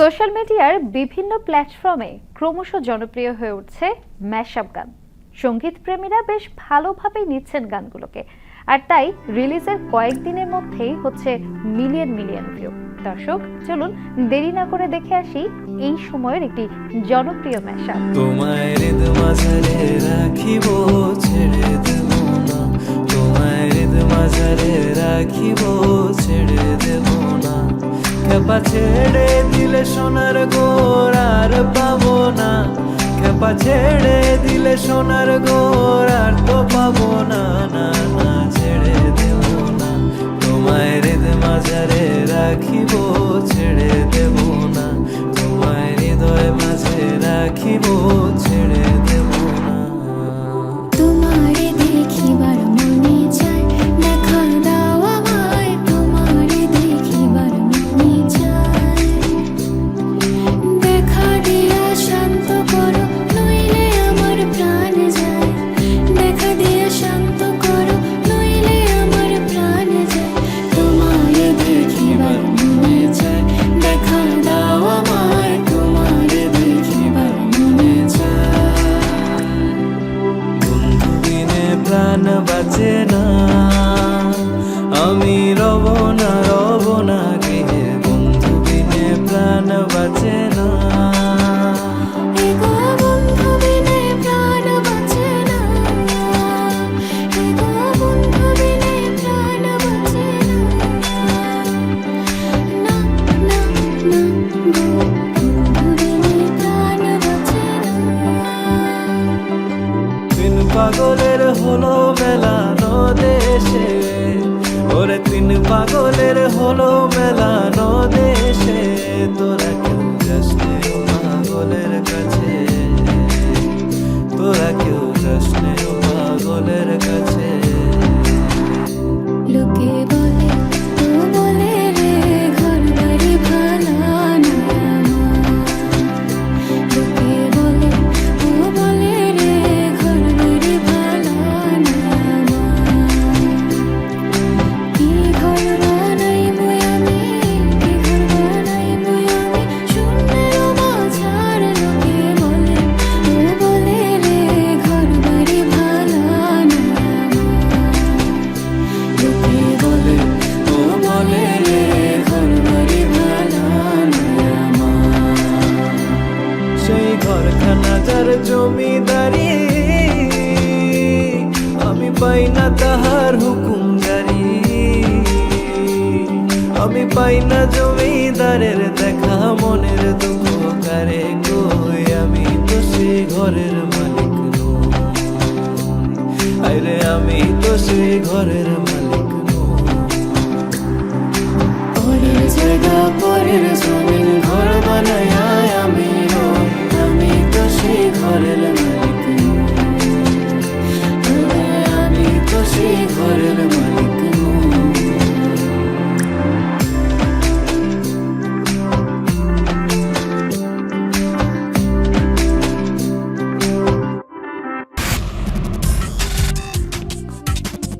Social মিডিয়ার বিভিন্ন প্ল্যাটফর্মে ক্রমশ জনপ্রিয় হয়ে উঠছে ম্যাশআপ গান। সংগীত প্রেমীরা বেশ ভালোভাবেই নিচ্ছেন গানগুলোকে। আর তাই রিলিজের কয়েকদিনের মধ্যেই হচ্ছে মিলিয়ন মিলিয়ন ভিউ। দর্শক, চলুন দেরি না করে দেখে আসি এই সময়ের একটি জনপ্রিয় ম্যাশআপ। খেপা ছেড়ে দিলে সোনার গোর আর পাবো না। খেপা ছেড়ে দিলে সোনার গোর আর তো পাবো না। না না, ছেড়ে দেব না। তোমায় হৃদ মাঝারে রাখিব, ছেড়ে দেব না। তোমায় হৃদয় মাঝে রাখিব প্রাণ পাগলের হলো মেলানো দেশে ওরে তিন পাগলের হলো মেলানো দেশে তোরা জমিদারি, আমি পাই না তাহার হুকুম জারি। আমি পাই না জমিদারের দেখা, মনের দুঃখ কারে কই? আমি তো সেই ঘরের মালিক নই। আরে আমি তো সেই ঘরের